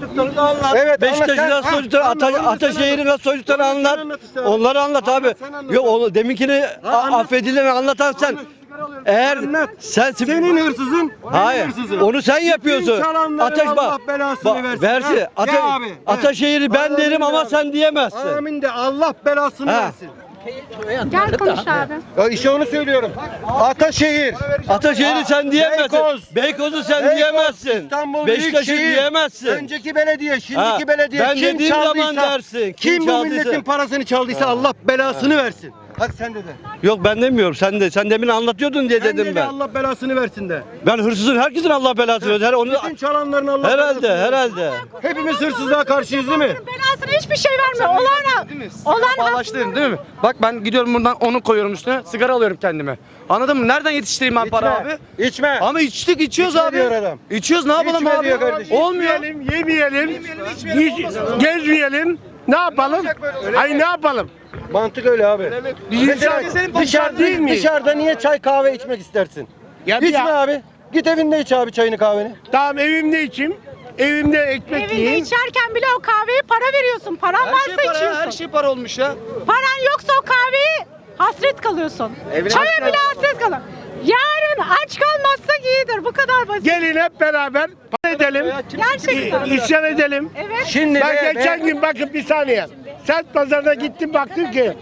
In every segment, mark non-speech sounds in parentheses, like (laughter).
soyduklarını anlat. Evet, Beşiktaş'ı nasıl soyduklarını, Ata, Ataşehir'i nasıl soyduklarını anlat. Onları anlat abi. Yok onu deminkini a- anlat. affedileni anlatan sen. Eğer Anlat. sen Senin hırsızın, Hayır. benim hırsızım. Onu sen yapıyorsun. Ateş bak. Allah belasını bak, versin. De. Ataşehir'i ben derim de ama sen diyemezsin. Amin de Allah belasını versin. Gel konuş abi. Ya işte onu söylüyorum. Ataşehir. Ataşehir'i sen diyemezsin. Beykoz. Beykoz'u sen Beykoz, diyemezsin. İstanbul Beşiktaş'ı Büyükşehir. diyemezsin. Önceki belediye, şimdiki Ha, belediye ben kim dediğim çaldıysa, zaman dersin, kim Kim, bu çaldıysa. milletin parasını çaldıysa Allah belasını versin. Hadi sen de de. Yok ben demiyorum. Sen de sen demin anlatıyordun diye Sen dedim de de ben. Allah belasını versin de. Ben hırsızın herkesin Allah belasını versin. Her onu Bütün çalanların Allah herhalde belasını versin. herhalde. Hepimiz hırsızlığa karşıyız değil mi? Belasını hiçbir şey vermiyor. Olan olan Bağlaştın değil mi? Bak ben gidiyorum buradan onu koyuyorum üstüne. Sigara alıyorum kendime. Anladın mı? Nereden yetiştireyim ben para abi? İçme. Ama içtik içiyoruz İçme abi. diyor adam. İçiyoruz ne yapalım İçme abi? diyor kardeşim. Olmuyor. Yemeyelim, yemeyelim, hiç gezmeyelim. Ne yapalım? Ay ne yapalım? Mantık öyle abi. Biz Mesela dışarıda, değil miyiz? dışarıda niye çay kahve içmek istersin? Ya bir İçme ya- abi. Git evinde iç abi çayını kahveni. Tamam evimde içeyim. Evimde ekmek evinde yiyeyim. içerken bile o kahveye para veriyorsun. Paran Her varsa şey para, içiyorsun. her şey para olmuş ya. Paran yoksa o kahveyi hasret kalıyorsun. Evine Çaya hasret bile hasret kalır. Yarın aç kalmazsak iyidir. Bu kadar basit. Gelin hep beraber para edelim. Gerçekten. i- İsyan edelim. Evet. Şimdi Ben be- geçen be- gün bakın bir saniye. Sent pazarına gittim baktım ki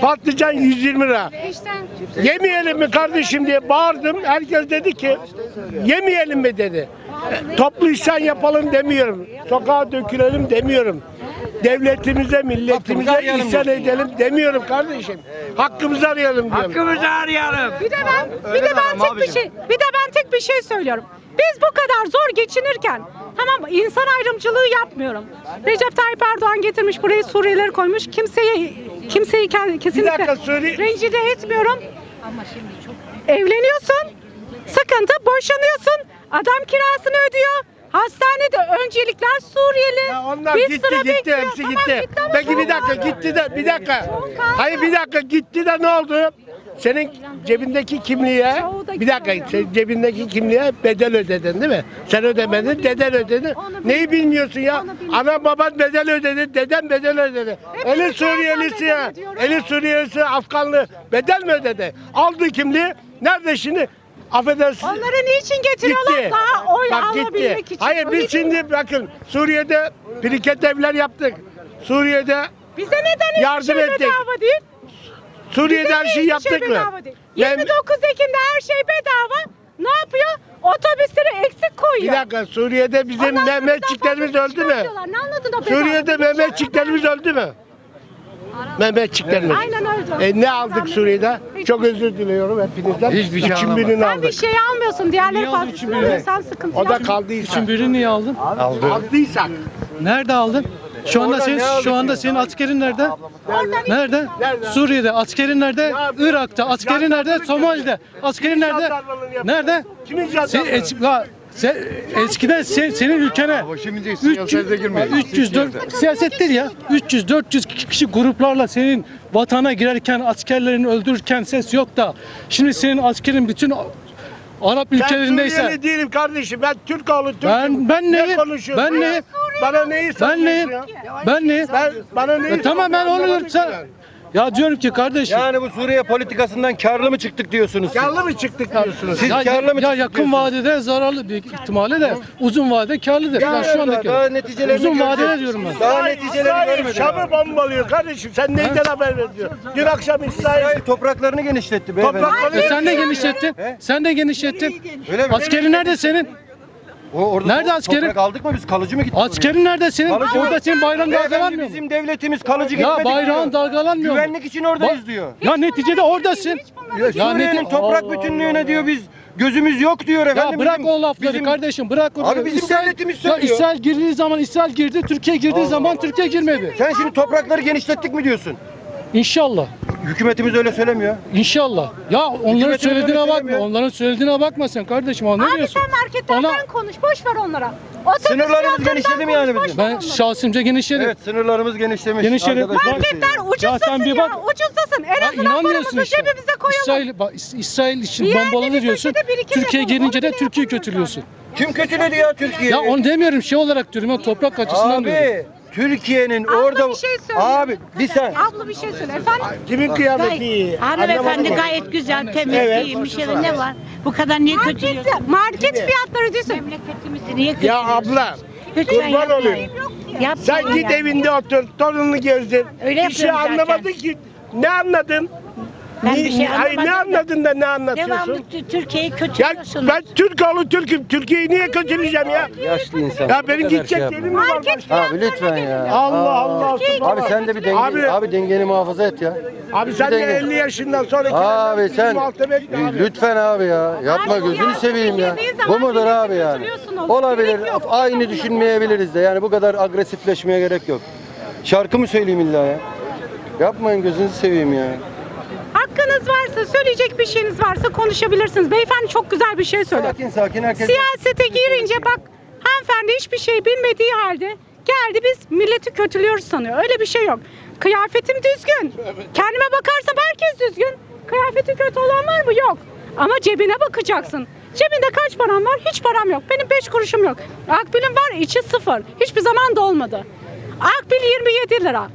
patlıcan 120 lira. Yemeyelim mi kardeşim diye bağırdım. Herkes dedi ki yemeyelim mi dedi. E, Toplu isyan yapalım demiyorum. Sokağa dökülelim demiyorum. Devletimize, milletimize arayalım isyan edelim demiyorum kardeşim. Hakkımızı arayalım diyorum. Bir de ben bir de ben tek bir şey bir de ben tek bir şey söylüyorum. Biz bu kadar zor geçinirken tamam insan ayrımcılığı yapmıyorum. Recep Tayyip Erdoğan getirmiş buraya Suriyelileri koymuş. Kimseyi kimseyi ke- kesinlikle rencide etmiyorum. Evleniyorsun. Sıkıntı boşanıyorsun. Adam kirasını ödüyor. Hastanede öncelikler Suriyeli. Ya onlar Bir gitti sıra gitti bekliyor. hepsi Tamam, gitti. ama Peki bir dakika gitti de bir dakika. Kaldı. Hayır bir dakika gitti de ne oldu? Senin cebindeki kimliğe Çoğu da bir dakika gidiyor. sen cebindeki kimliğe bedel ödedin değil mi? Sen ödemedin, deden ödedi. Onu Neyi bilmiyorsun ya? Onu bilmiyorum. Ana baban bedel ödedi, deden bedel ödedi. Hepimiz Eli Suriyelisi ya. ödüyoruz. Eli Suriyelisi, Afganlı bedel mi ödedi? Aldı kimliği. Nerede şimdi? Affedersin. Onları niçin getiriyorlar? Gitti. Daha oy Bak alabilmek gitti. için. Hayır biz şimdi bakın Suriye'de biriket evler yaptık. Suriye'de Bize neden Yardım şey ettik. bedava değil? Suriye'de Bize her şeyi yaptık mı? değil? Ben- 29 Ekim'de her şey bedava. Ne yapıyor? Otobüsleri eksik koyuyor. Bir dakika Suriye'de bizim Mehmetçiklerimiz öldü mü? Ne anladın o bedava? Suriye'de Mehmetçiklerimiz öldü mü? Mehmetçiklerimiz. Aynen öldü. E ne aldık Suriye'de? Çok özür diliyorum hepinizden. Hiçbir şey İçin alamadık. birini Sen bir aldık. şey almıyorsun. Diğerleri fazlasını alıyorsan sıkıntı O da yok. kaldıysa. Birini niye aldın? Aldıysak. Nerede aldın? Şu anda Orada senin şu anda senin askerin nerede? Nerede? Nerede? Suriye'de. Askerin nerede? Irak'ta. Askerin nerede? Somali'de. Askerin nerede? jandarmalığını? Nerede? Kimin Sen, jandarmalığı? Sen, eskiden sen, senin ülkene 300, 304 siyaset değil ya. 300 400 kişi gruplarla senin vatana girerken askerlerini öldürürken ses yok da şimdi senin askerin bütün Arap Ben ülkelerindeyse Suriyeli değilim kardeşim. Ben Türk oğlu Türk'üm. Ben- ben Ne konuşuyorsun? Ben neyim? Bana neyi ben neyim? ya? Ben neyim? Ben, bana neyi E tamam ben savunuyorsun? onu sen. Ya diyorum ki kardeşim. Yani bu Suriye politikasından karlı mı çıktık diyorsunuz siz? Yanlı mı çıktık diyorsunuz? Siz ya, karlı mı ya çıktık yakın diyorsunuz? vadede zararlı bir ihtimali de uzun vadede karlıdır. Ya şu andaki. daha neticelerini uzun vadede göreceğiz. diyorum ben. Daha neticelerini İsrail görmedim. Şam'ı bombalıyor kardeşim. Sen neyden haber veriyorsun? Dün akşam İsrail İsrail topraklarını genişletti beyefendi. toprakları... E sen de genişlettin. He? Sen de genişlettin. Öyle mi? Askerin nerede senin? O, orada Nerede to- askerin? Toprak aldık mı biz? Kalıcı mı gittik? Askerin nerede senin? Kalıcı? Orada senin bayrağın dalgalanmıyor mu? Bizim devletimiz kalıcı gitmedi Ya bayrağın diyor. dalgalanmıyor mu? Güvenlik için oradayız Ba- diyor. Ya neticede oradasın. Ya Ya Suriye'nin neti- toprak Allah bütünlüğüne diyor biz gözümüz yok diyor efendim. Ya bırak Bizim- o lafları bizim- kardeşim bırak o Abi bizim devletimiz Ya söylüyor. İsrail girdiği zaman İsrail girdi, Türkiye girdiği zaman Türkiye girmedi. Sen şimdi toprakları genişlettik mi diyorsun? İnşallah. Hükümetimiz öyle söylemiyor. İnşallah. Ya onların Hükümetimiz söylediğine öyle bakma. söylemiyor. Onların söylediğine bakma sen kardeşim. Onu ne Abi diyorsun? sen marketlerden Ona- konuş. Boş ver onlara. Otobüs Sınırlarımız fiyatlarından genişledi mi konuş, yani boş bizim? ver Ben onları. şahsımca genişledim. Evet sınırlarımız genişlemiş. Genişledi. Arkadaşlar, Marketler ucuzlasın sen bir ya. bak. Ucuzlasın. En Ya azından inanmıyorsun paramızı işte. cebimize koyalım. İsrail, bak, İs- İsrail için Bir yerde bombaladı bir diyorsun. köşede Türkiye yapalım. gelince de Onu bile Türkiye yapamıyoruz kötülüyorsun. Kim kötüledi ya Türkiye'yi? Ya onu demiyorum şey olarak diyorum ya toprak açısından diyorum. Türkiye'nin Abla orada bir şey söylüyor. abi bir sen Abla bir şey söyle. Efendim? Kimin kıyafeti iyi? Hanımefendi Anlamadım. gayet güzel, temiz Evet. giyinmiş ya da ne var? Bu kadar niye Market, kötülüyorsun? market fiyatları diyorsun. Memleketimizi niye Ya kötülüyorsun? abla Lütfen kurban yapmayın. olayım. Yapmayın sen git ya. evinde otur torununu gezdir. Öyle bir şey yapıyorum zaten. anlamadın ki. Ne anladın? Ben Ni- bir şey ay, ne anlamadım da. anladın da ne Devamlı anlatıyorsun? Tü- Türkiye'yi Ya kötülüyorsunuz. ben Türk oğlu Türk'üm. Türkiye'yi niye kötüleyeceğim ya? yaşlı insan. Ya benim gidecek şey yerim mi var? Abi lütfen ya. Allah. Allah. Abi sen de bir denge, Abi- abi, dengeni muhafaza et ya. Abi sen de denge. 50 yaşından sonraki Abi sen lütfen abi ya. Yapma gözünü ya, seveyim ya. Bu mudur abi yani? Olabilir. Aynı düşünmeyebiliriz de. Yani bu kadar agresifleşmeye gerek yok. Şarkı mı söyleyeyim illa ya? Yapmayın gözünüzü seveyim ya. Hakkınız varsa, söyleyecek bir şeyiniz varsa konuşabilirsiniz. Beyefendi çok güzel bir şey söyledi. Sakin sakin herkes. Siyasete girince bak hanımefendi hiçbir şey bilmediği halde geldi biz milleti kötülüyoruz sanıyor. Öyle bir şey yok. Kıyafetim düzgün. Kendime bakarsam herkes düzgün. Kıyafeti kötü olan var mı? Yok. Ama cebine bakacaksın. Cebinde kaç param var? Hiç param yok. Benim 5 kuruşum yok. Akbil'im var içi sıfır. Hiçbir zaman da olmadı. Akbil 27 lira.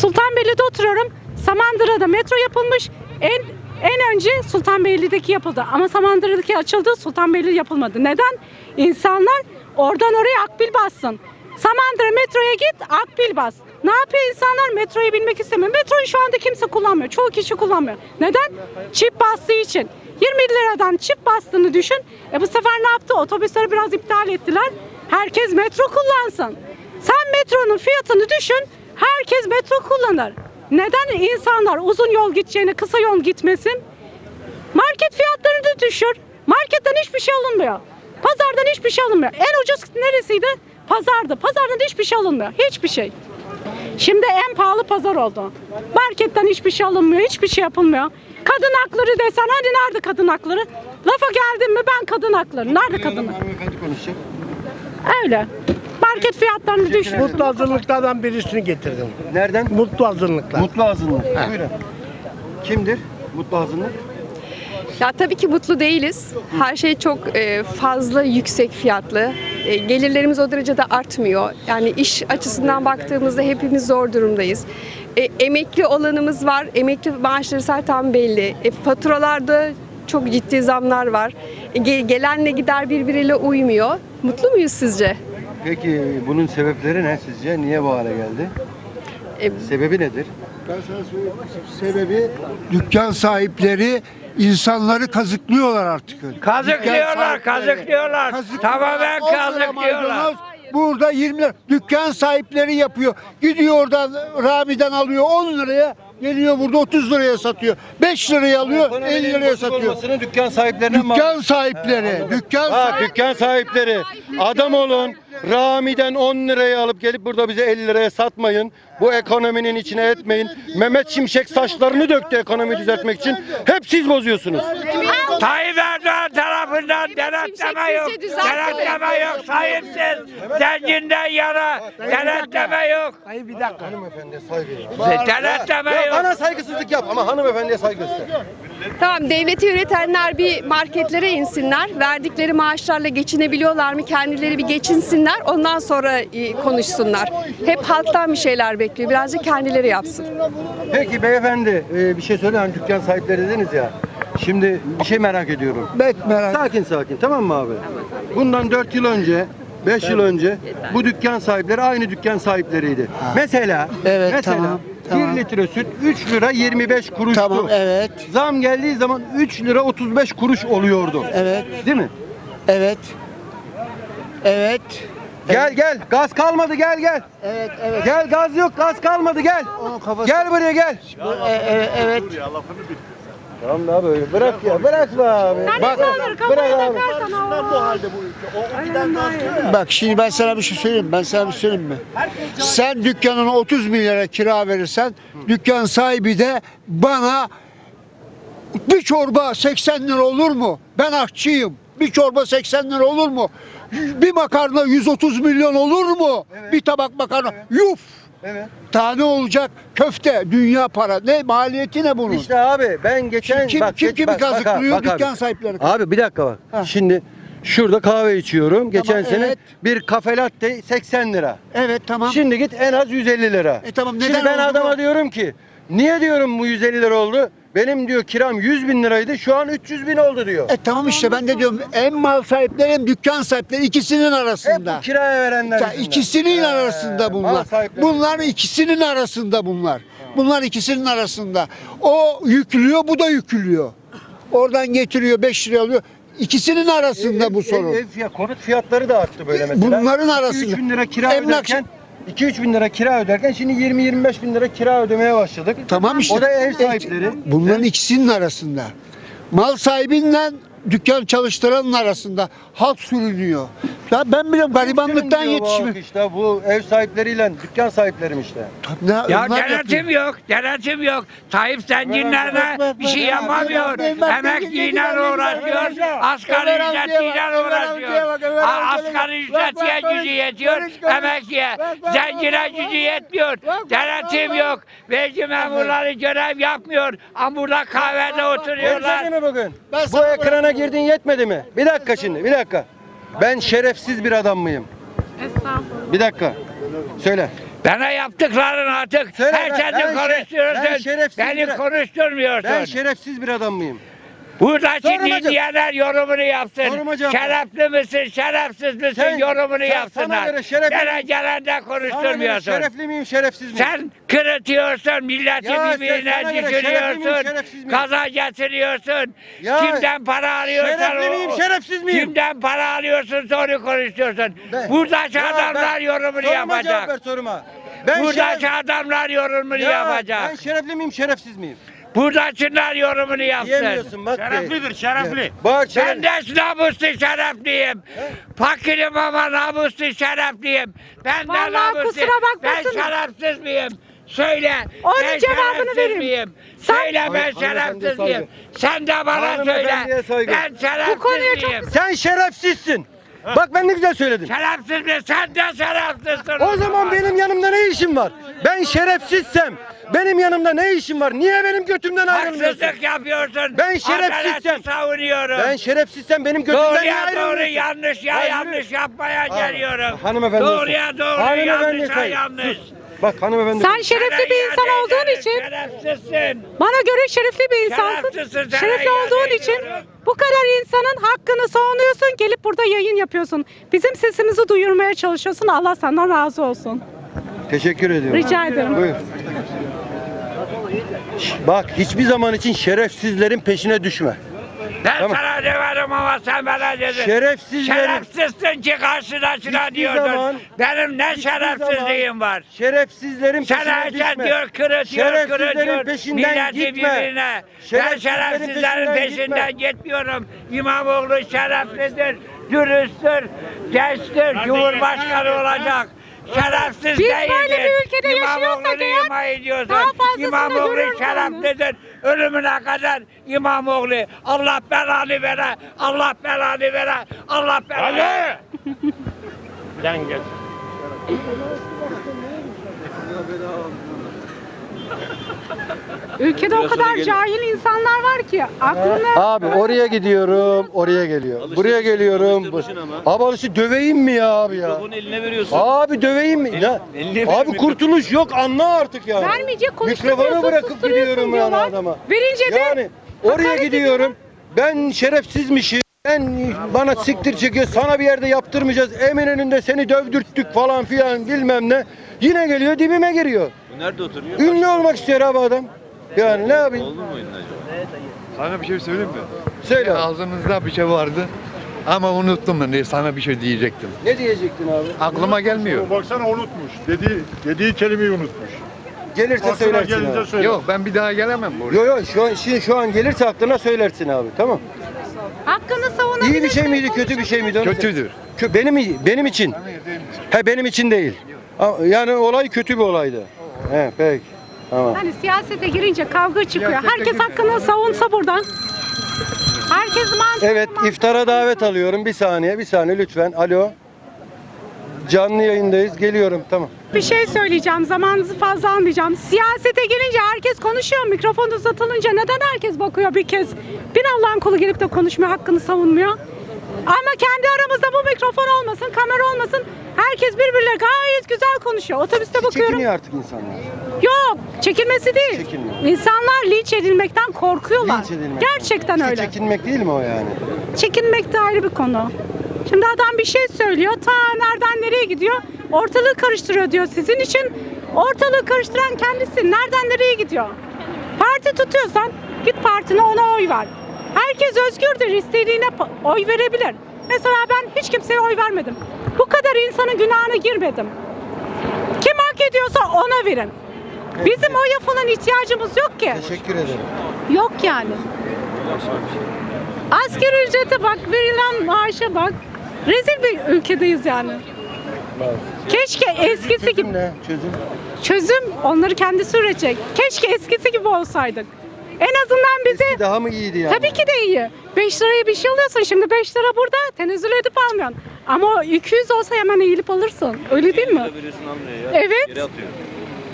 Sultanbeyli'de oturuyorum. Samandıra'da metro yapılmış. En en önce Sultanbeyli'deki yapıldı. Ama Samandıra'daki açıldı, Sultanbeyli yapılmadı. Neden? İnsanlar oradan oraya akbil bassın. Samandıra metroya git, akbil bas. Ne yapıyor insanlar? Metroyu binmek istemiyor. Metroyu şu anda kimse kullanmıyor. Çoğu kişi kullanmıyor. Neden? Çip bastığı için. 20 liradan çip bastığını düşün. E bu sefer ne yaptı? Otobüsleri biraz iptal ettiler. Herkes metro kullansın. Sen metronun fiyatını düşün. Herkes metro kullanır. Neden insanlar uzun yol gideceğine kısa yol gitmesin? Market fiyatlarını da düşür. Marketten hiçbir şey alınmıyor. Pazardan hiçbir şey alınmıyor. En ucuz neresiydi? Pazardı. Pazardan hiçbir şey alınmıyor. Hiçbir şey. Şimdi en pahalı pazar oldu. Marketten hiçbir şey alınmıyor, hiçbir şey yapılmıyor. Kadın hakları desen, hani nerede kadın hakları? Lafa geldim mi ben kadın hakları. Nerede kadın hakları? Öyle. Market fiyatlarını düşür. Mutlu hazırlıklardan birisini getirdim. Nereden? Mutlu hazırlıklar. Mutlu azınlık. Buyurun. Kimdir? Mutlu azınlık. Ya tabii ki mutlu değiliz. Her şey çok e, fazla yüksek fiyatlı. E, gelirlerimiz o derecede artmıyor. Yani iş açısından baktığımızda hepimiz zor durumdayız. E, emekli olanımız var. Emekli maaşları zaten belli. E, faturalarda çok ciddi zamlar var. E, ge- gelenle gider birbiriyle uymuyor. Mutlu muyuz sizce? Peki bunun sebepleri ne sizce? Niye bu hale geldi? E, Sebebi nedir? Ben sana söyleyeyim. Sebebi dükkan sahipleri insanları kazıklıyorlar artık. Kazıklıyorlar, kazıklıyorlar. Tamamen kazıklıyorlar. Burada 20 lira. Dükkan sahipleri yapıyor. Gidiyor oradan Rami'den alıyor 10 liraya. Geliyor burada 30 liraya satıyor. 5 liraya alıyor 50 liraya satıyor. Olmasını dükkan sahiplerine. Dükkan sahipleri. Dükkan Ha, sahipleri. dükkan sahipleri. Adam olun. Rami'den 10 liraya alıp gelip burada bize 50 liraya satmayın. Bu ekonominin içine etmeyin. Mehmet Şimşek saçlarını döktü ekonomiyi düzeltmek için. Hep siz bozuyorsunuz. Tayyip Erdoğan tarafından denetleme yok. Denetleme yok, sahipsiz. Zenginden yana denetleme yok. Hayır bir dakika. Hanımefendiye saygı. Denetleme Ya yok. bana saygısızlık yap ama hanımefendiye saygı göster. Tamam devleti yönetenler bir marketlere insinler. Verdikleri maaşlarla geçinebiliyorlar mı? Kendileri bir geçinsinler. Ondan sonra e, konuşsunlar. Hep halktan bir şeyler bekliyor. Birazcık kendileri yapsın. Peki beyefendi e, bir şey söyle hani dükkan sahipleri dediniz ya. Şimdi bir şey merak ediyorum. Bek merak. Sakin sakin tamam mı abi? Bundan 4 yıl önce 5 yıl önce bu dükkan sahipleri aynı dükkan sahipleriydi. Mesela Evet, mesela tamam, 1 tamam. litre süt 3 lira 25 kuruştu. Tamam evet. Zam geldiği zaman 3 lira 35 kuruş oluyordu. Evet. Değil mi? Evet. Evet. Gel gel gaz kalmadı gel gel. Evet evet. Gel gaz yok gaz kalmadı gel. Onun kafası. Gel buraya gel. E- e- evet. Tamam da abi bırak ya bırak be abi. Sen Bak olur bırak kafaya abi. takarsan o. Bak şimdi ben sana bir şey söyleyeyim. Ben sana bir şey söyleyeyim mi? Sen dükkanını 30 milyara kira verirsen dükkan sahibi de bana bir çorba 80 lira olur mu? Ben aşçıyım. Bir çorba 80 lira olur mu? Bir makarna 130 milyon olur mu? Bir tabak makarna. Yuf! Evet. Tane olacak köfte dünya para. Ne maliyeti ne bunun? İşte abi ben geçen kim bak kim geç- kimi bak- bak abi, kazıklıyor? bak abi. Dükkan sahipleri. Abi bir dakika bak. Ha. Şimdi şurada kahve içiyorum. Geçen sene evet. bir kafe latte 80 lira. Evet tamam. Şimdi git en az 150 lira. E tamam, Şimdi neden ben oldu adama bu? diyorum ki niye diyorum bu 150 lira oldu? Benim diyor kiram 100 bin liraydı şu an 300 bin oldu diyor. E tamam işte ben de diyorum hem mal sahipleri hem dükkan sahipleri ikisinin Hep arasında. bu kiraya verenler Ya yüzünden. ikisinin He, arasında mal bunlar. sahipleri. Bunlar ikisinin arasında bunlar. Bunlar ikisinin arasında. O yüklüyor, bu da yüklüyor. Oradan getiriyor 5 liraya alıyor. İkisinin arasında bu Ev- sorun. Ev, ev fiyat, konut fiyatları da arttı böyle mesela. Bunların 2-3 arasında. bin lira kira Emlakçı- öderken 2-3 bin lira kira öderken şimdi 20-25 bin lira kira ödemeye başladık. Tamam işte. O da ev sahipleri. Bunların ikisinin arasında. Mal sahibiyle dükkan çalıştıranın arasında halk sürünüyor. Ya ben biliyorum garibanlıktan Diyor bu halk yetişmiş. işte bu ev sahipleriyle dükkan sahiplerim işte. Ne, Ya onlar denetim yok, denetim yok. Tayyip bak, bir şey yapamıyor. Emekliyle uğraşıyor, asgari ücretiyle uğraşıyor. A-. Asgari ücretiye gücü yetiyor, emekliye. Zengine gücü yetmiyor. Denetim yok. Vergi memurları görev yapmıyor. Ama burada kahvede oturuyorlar. Yetmedi mi bugün? Ben Bu sana ekrana girdin yetmedi mi? Bir dakika şimdi, bir dakika. Ben şerefsiz bir adam mıyım? Estağfurullah. Bir dakika. Söyle. Bana yaptıkların artık Söyle, her ben- şeyi ben şe- ben konuşturuyorsun. şerefsiz Beni bir- konuşturmuyorsun. Ben şerefsiz bir adam mıyım? Buradaki Soruma cevap- dinleyenler yorumunu yapsın. Şerefli misin, şerefsiz misin Sen- yorumunu sen- yapsınlar. sana göre şerefli- gelen de Sana göre konuşturmuyorsun. şerefli miyim, şerefsiz miyim? Sen kırıtıyorsun, milleti Ya birbirine düşürüyorsun. miyim? Kaza getiriyorsun. Ya Kimden para alıyorsan şerefli miyim, şerefsiz miyim? Kimden para alıyorsun sonra konuşuyorsun. Ben- Buradaki Ya adamlar ben- yorumunu soruma cevap ver yapacak. soruma. Ben Buradaki şeref- adamlar yorumunu Ya yapacak. Ben şerefli miyim, şerefsiz miyim? Buradakiler yorumunu yapsın. Diyemiyorsun bak. Şereflidir, şerefli. Bak Ben şeref. de namuslu şerefliyim. Fakirim ama namuslu şerefliyim. Ben de Vallahi namuslu. kusura Ben bakmasın. şerefsiz miyim? Söyle. Onun ben cevabını şerefsiz vereyim. Miyim? Sen- Söyle ben Hanımefendiye şerefsiz miyim? Sen de bana Hanımefendiye söyle. saygı. Ben şerefsiz Bu konuya çok miyim? Sen şerefsizsin. Bak ben ne güzel söyledim. Şerefsiz mi? Sen de şerefsizsin. O zaman benim yanımda ne işim var? Ben şerefsizsem benim yanımda ne işim var? Niye benim götümden ayrılmıyorsun? Haksızlık yapıyorsun. Ben şerefsizsem- Adaleti savunuyorum. Ben şerefsizsem benim götümden niye Doğruya doğru ayrılmıyorsun? yanlış ya Ha, yürü. yanlış yapmaya geliyorum. hanımefendi Doğruya doğru Hanımefendi yanlışa saygı. yanlış. Bak hanımefendi. Sen şerefli bir insan olduğun için, Şerefsizsin. bana göre şerefli bir insansın. Sana Şerefli iade olduğun için ediyorum. bu kadar insanın hakkını savunuyorsun, gelip burada yayın yapıyorsun. Bizim sesimizi duyurmaya çalışıyorsun. Allah senden razı olsun. Teşekkür ediyorum. Rica ederim. Buyur. Şş, Bak hiçbir zaman için şerefsizlerin peşine düşme. Ben Tamam. sana demedim ama sen bana dedin. Şerefsizlerin Şerefsizsin ki Hiçbir diyordun. zaman- Benim ne şerefsizliğim var. şerefsizlerin peşine düşme. diyor kırıtıyor, Şerefsizlerin kırıtıyor. peşinden Milleti gitme. birbirine. Ben Şerefsizlerin şerefsizlerin peşinden peşinden gitmiyorum. İmamoğlu şereflidir, dürüsttür, gençtir, cumhurbaşkanı olacak. Şerefsiz Biz değildir. böyle bir ülkede yaşıyorsak eğer, daha fazlasını İmamoğlu şereflidir. Ölümüne kadar İmamoğlu. Allah belanı vere, Allah belanı vere, Allah belanı vere. Ülkede o kadar cahil insanlar var ki aklını Abi oraya gidiyorum, oraya geliyor. Buraya geliyorum. Bu... Abi alıştı döveyim mi ya abi ya? eline veriyorsun. Abi döveyim mi? Ya, abi kurtuluş yok anla artık ya. vermeyecek Mikrofonu konuşturuyorsun, bırakıp gidiyorum yani diyorlar. adama. Verince de Yani oraya hakaret gidiyorum. Ben şerefsizmişim. Ben bana siktir çekiyor. Sana bir yerde yaptırmayacağız. Eminönü'nde seni dövdürttük falan filan bilmem ne. Yine geliyor dibime giriyor. Nerede oturuyor? Ünlü olmak istiyor abi adam. Yani ne yapayım? Olur mu oyun acaba? Sana bir şey söyleyeyim mi? Söyle. Ağzımızda bir şey vardı ama unuttum ben de sana bir şey diyecektim. Ne diyecektin abi? Aklıma gelmiyor. Baksana unutmuş. Dediği, dediği kelimeyi unutmuş. Gelirse söylersin abi. Yok ben bir daha gelemem buraya. Yo yo şu an, şimdi şu an gelirse aklına söylersin abi tamam. Hakkını savunabilirsin. İyi bir şey miydi kötü bir şey miydi? onu söyle. Kötüdür. Kö- benim benim için. He benim için değil. A- Yani olay kötü bir olaydı. He peki. Tamam. Hani siyasete girince kavga çıkıyor. Siyasete Herkes girince, hakkını savunsa buradan. Herkes mantıklı. Evet iftara davet alıyorum. Bir saniye bir saniye lütfen. Alo. Canlı yayındayız. Geliyorum tamam. Bir şey söyleyeceğim. Zamanınızı fazla almayacağım. Siyasete gelince herkes konuşuyor. Mikrofon uzatılınca neden herkes bakıyor bir kez? Bir Allah'ın kulu gelip de konuşmuyor, hakkını savunmuyor. Ama kendi aramızda bu mikrofon olmasın, kamera olmasın. Herkes birbirle gayet güzel konuşuyor. Otobüste bakıyorum. Çekiniyor artık insanlar. Yok, çekilmesi değil. Çekinmiyor. İnsanlar linç edilmekten korkuyorlar. Linç edilmek. Gerçekten İşte öyle. Çekinmek değil mi o yani? Çekinmek de ayrı bir konu. Şimdi adam bir şey söylüyor. Ta nereden nereye gidiyor? Ortalığı karıştırıyor diyor sizin için. Ortalığı karıştıran kendisi. Nereden nereye gidiyor? Parti tutuyorsan git partine ona oy ver. Herkes özgürdür. istediğine oy verebilir. Mesela ben hiç kimseye oy vermedim. Bu kadar insanın günahına girmedim. Kim hak ediyorsa ona verin. Bizim oya falan ihtiyacımız yok ki. Teşekkür ederim. Yok yani. Asgari ücrete bak, verilen maaşa bak. Rezil bir ülkedeyiz yani. Keşke eskisi gibi? Çözüm. çözüm onları kendisi üretecek. Keşke eskisi gibi olsaydık. En azından bize Eski daha mı iyiydi yani? tabii ki de iyi. 5 liraya bir şey alıyorsun. Şimdi 5 lira burada tenezzül edip almıyorsun. Ama o 200 olsa hemen eğilip alırsın. Öyle değil mi? Veriyorsun almıyor ya. Evet. Geri atıyor.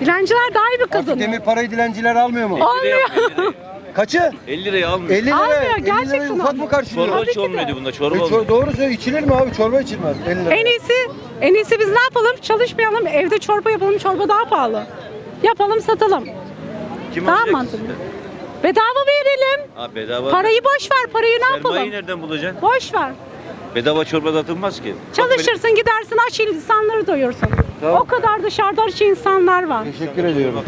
Dilenciler daha iyi bir Artık kadın. demir parayı dilenciler almıyor mu? 50 liraya Olmuyor. almıyor, 50 liraya. Kaçı? 50 liraya almıyor. 50 lira. Almıyor, 50 lirayı gerçekten ufak almıyor. mı karşılıyor? Çorba Tabii hiç ki de. olmuyordu bunda. E, Çorba çor- olmuyor. doğru söylüyor. İçilir mi abi? Çorba içilmez. 50 lira. En iyisi, en iyisi biz ne yapalım? Çalışmayalım, evde çorba yapalım, çorba daha pahalı. Yapalım, satalım. Kim Daha alacak mantıklı. sizden? Bedava verelim. Ha bedava. Parayı boş ver, parayı ne Sermayeyi yapalım? nereden bulacaksın? Boş ver. Bedava çorba dağıtılmaz ki. Bak Çalışırsın, gidersin, aç insanları doyursun. Tamam. O kadar dışarıda aç insanlar var. Teşekkür ediyorum.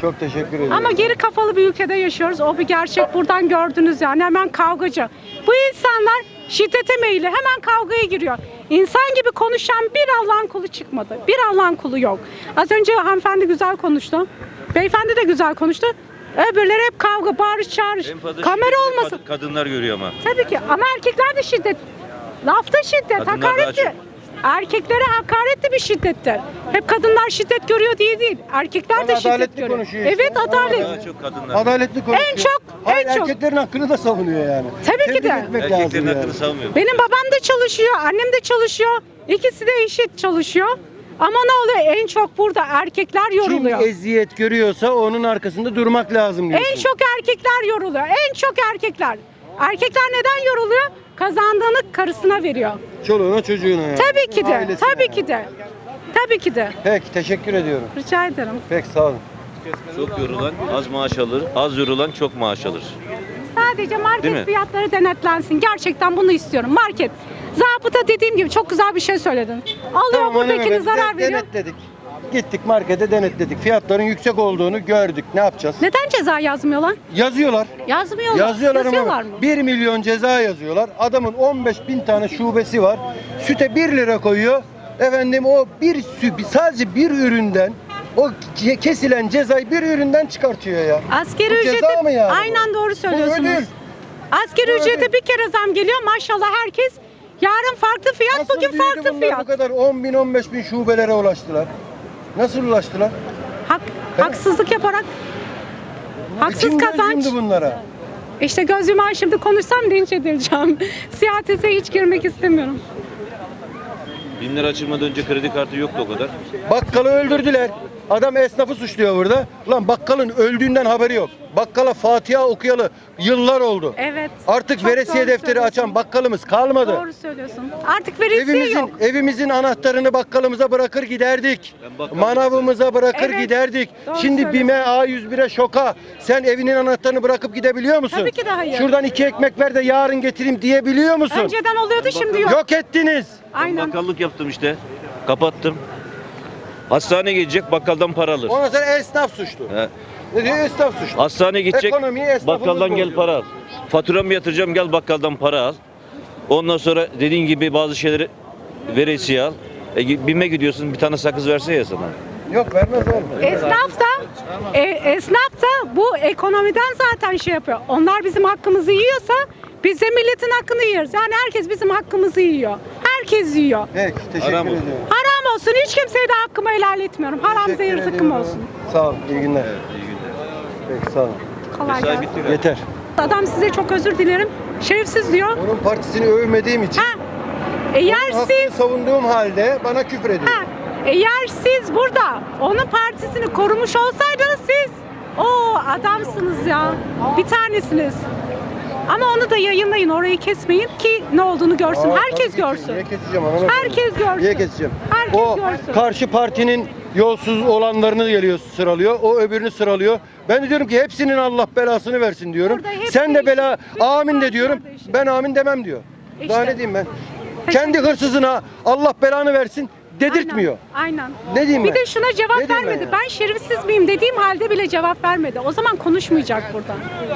Çok teşekkür ediyorum. Ama geri kafalı bir ülkede yaşıyoruz. O bir gerçek. Buradan gördünüz yani. Hemen kavgacı. Bu insanlar şiddete meyilli. Hemen kavgaya giriyor. İnsan gibi konuşan bir Allah'ın kulu çıkmadı. Bir Allah'ın kulu yok. Az önce hanımefendi güzel konuştu. Beyefendi de güzel konuştu. Öbürleri hep kavga, bağırış, çağırış. En fazla Kamera şiddeti olmasın. kad- Kadınlar görüyor ama. Tabii ki ama erkekler de şiddet. Lafta şiddet, Kadınlar daha hakaretli. çok. Erkeklere hakaretli bir şiddettir. Hep kadınlar şiddet görüyor diye değil. Erkekler Ama de şiddet adaletli görüyor. konuşuyor işte. Evet adalet. Daha çok kadınlar. Adaletli konuşuyor. En çok, Hayır, en çok. erkeklerin hakkını da savunuyor yani. Tabii ki Tebrik de. etmek Erkeklerin lazım hakkını yani. savunmuyor. Benim babam da çalışıyor, annem de çalışıyor. İkisi de eşit çalışıyor. Ama ne oluyor? En çok burada erkekler Kim yoruluyor. eziyet görüyorsa onun arkasında durmak lazım diyorsun. En çok erkekler yoruluyor. En çok erkekler. Erkekler neden yoruluyor? Kazandığını karısına veriyor. Çoluğuna çocuğuna yani. Tabii ki de. Ailesine Tabii yani. ki de. Tabii ki de. Peki teşekkür ediyorum. Rica ederim. Peki sağ olun. Çok yorulan az maaş alır. Az yorulan çok maaş alır. Sadece Değil mi? market fiyatları denetlensin. Gerçekten bunu istiyorum. Market. Zabıta dediğim gibi çok güzel bir şey söyledin. Alıyor buradakini hanımefendi, zarar veriyor. Denetledik. Gittik markete denetledik. Fiyatların yüksek olduğunu gördük. Ne yapacağız? Neden ceza yazmıyorlar? Yazıyorlar. Yazmıyorlar. Yazıyorlar Yazıyorlar ama mı? 1 milyon ceza yazıyorlar. Adamın 15 bin tane şubesi var. Süte 1 lira koyuyor. Efendim o bir sadece bir üründen o ke- kesilen cezayı bir üründen çıkartıyor ya. Askeri Bu ücreti yani bu? aynen doğru söylüyorsunuz. ödül. Askeri Bu ücrete ödül. bir kere zam geliyor. Maşallah herkes yarın farklı fiyat, Nasıl bugün büyüdü farklı bunlar fiyat. Bu kadar 10 bin 15 bin şubelere ulaştılar. Nasıl ulaştılar? Hak, haksızlık yaparak haksız Kim göz kazanç. yumdu bunlara? İşte göz yumağı şimdi konuşsam linç edileceğim. (laughs) Siyasete hiç girmek istemiyorum. Bin lira açılmadan önce kredi kartı yoktu o kadar. Bakkalı öldürdüler. Adam esnafı suçluyor burada. Ulan bakkalın öldüğünden haberi yok. Bakkala Fatiha okuyalı yıllar oldu. Evet. Artık çok veresiye doğru defteri söylüyorsun. açan bakkalımız kalmadı. Doğru söylüyorsun. Artık veresiye Evimizin yok. evimizin anahtarını bakkalımıza bırakır giderdik. Manavımıza bırakır Evet, giderdik. doğru Şimdi söylüyorsun. BİM'e A101'e şoka sen evinin anahtarını bırakıp gidebiliyor musun? Tabii ki de hayır. Şuradan iki ekmek ver de yarın getireyim diyebiliyor musun? Önceden oluyordu şimdi yok. Yok ettiniz. Ben Aynen. bakkallık yaptım işte. Kapattım. Hastane gidecek bakkaldan para alır. Ondan sonra esnaf suçlu. He. Ne diyor esnaf suçlu? Hastane gidecek Ekonomiyi esnafımız bakkaldan gel bozuyor. para al. Faturamı yatıracağım gel bakkaldan para al. Ondan sonra dediğin gibi bazı şeyleri veresiye al. E, gi- BİM'e gidiyorsun bir tane sakız verse ya sana. Yok vermez oğlum. Esnaf da e, esnaf da bu ekonomiden zaten şey yapıyor. Onlar bizim hakkımızı yiyorsa biz de milletin hakkını yiyoruz. Yani herkes bizim hakkımızı yiyor. Herkes yiyor. Peki teşekkür ediyorum. Haram olsun. Hiç kimseye de hakkımı helal etmiyorum. Haram zehir zıkkım olsun. Sağ ol. iyi günler. İyi günler. Peki sağ ol. Kolay Mesai gelsin. bitti galiba. Yeter. Adam size çok özür dilerim. Şerefsiz diyor. Onun partisini övmediğim için. Ha. Eğer Hakkını siz savunduğum halde bana küfür ediyor. ha, eğer siz burada onun partisini korumuş olsaydınız siz o adamsınız ya. Bir tanesiniz. Ama onu da yayınlayın, orayı kesmeyin ki ne olduğunu görsün. Aa, Herkes tabii ki. görsün. Niye keseceğim hanımefendi? Herkes görsün. Niye keseceğim? Herkes o görsün. karşı partinin yolsuz olanlarını geliyor sıralıyor. O öbürünü sıralıyor. Ben de diyorum ki hepsinin Allah belasını versin diyorum. Burada hepsi Sen de bela. Bütün amin de partiler diyorum. değişik. Ben amin demem diyor. Daha İşte. ne diyeyim ben? Kendi hırsızına Allah belanı versin dedirtmiyor. Aynen. Ne diyeyim Bir ben? de şuna cevap Ne diyeyim ben vermedi. ya? Ben, şerefsiz miyim dediğim halde bile cevap vermedi. O zaman konuşmayacak burada.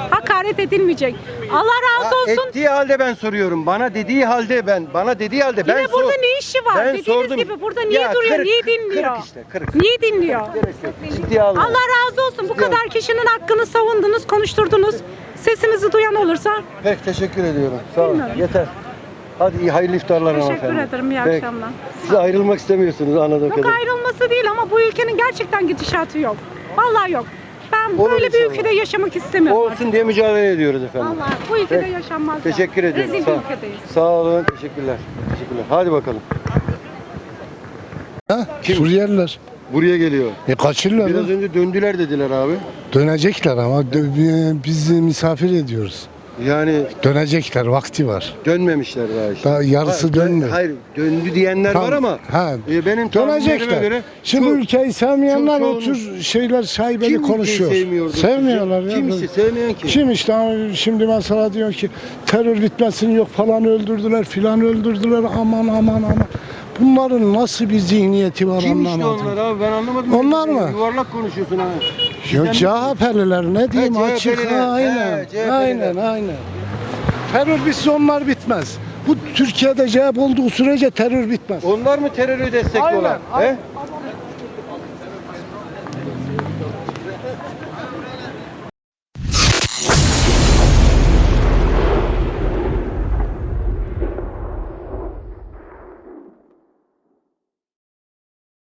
Hakaret edilmeyecek. Allah razı Ha, olsun. ettiği halde ben soruyorum. Bana dediği halde ben, bana dediği halde Yine ben burada sor- ne işi var? Ben Dediğiniz gibi burada niye Ya duruyor? niye dinliyor? Kırık işte, kırık. Niye dinliyor? Gerek yok. Ciddiye alma. Allah razı olsun. Bu kadar kişinin hakkını savundunuz, konuşturdunuz. Sesimizi duyan olursa Peki teşekkür ediyorum. Sağ olun. Bilmiyorum. Yeter. Hadi iyi hayırlı iftarlar teşekkür hanımefendi. ederim. İyi Peki. akşamlar. Siz ayrılmak istemiyorsunuz anladığım Yok kadarıyla. ayrılması değil ama bu ülkenin gerçekten gidişatı yok. Vallahi yok. Ben Olur böyle bir inşallah. ülkede yaşamak istemiyorum. Olsun diye mücadele ediyoruz efendim. Vallahi bu ülkede Peki. yaşanmaz. ya. Teşekkür ediyorum. Rezil Sağ, bir ülkedeyiz. sağ olun. Teşekkürler. Teşekkürler. Hadi bakalım. Ha? Kim? Suriyeliler. Buraya geliyor. E kaçırırlar. Biraz lan. önce döndüler dediler abi. Dönecekler ama dö- biz misafir ediyoruz. Yani Dönecekler vakti var. dönmemişler daha işte. Daha yarısı Ha, dön- dönmedi. Hayır döndü diyenler var Tamam. ama Ha. e, benim tahminlerime Dönecekler. göre Şimdi çok- ülkeyi sevmeyenler çok o tür şeyler şaibeli kim konuşuyor. ülkeyi sevmiyordur sizce? Sevmiyorlar ya. Kim işte sevmeyen kim? Kim işte ama şimdi mesela diyor ki terör bitmesin yok falan öldürdüler filan öldürdüler aman aman aman. Bunların nasıl bir zihniyeti var Kim işte anlamadım. onlar abi ben anlamadım. Onlar mı? Yuvarlak konuşuyorsun ha. Sen- CHP'liler ne diyeyim açık CHP'liler. aynen He, CHP'liler. aynen aynen. Terör bitse onlar bitmez. Bu Türkiye'de CHP olduğu sürece terör bitmez. Onlar mı terörü destekliyorlar? Aynen, He?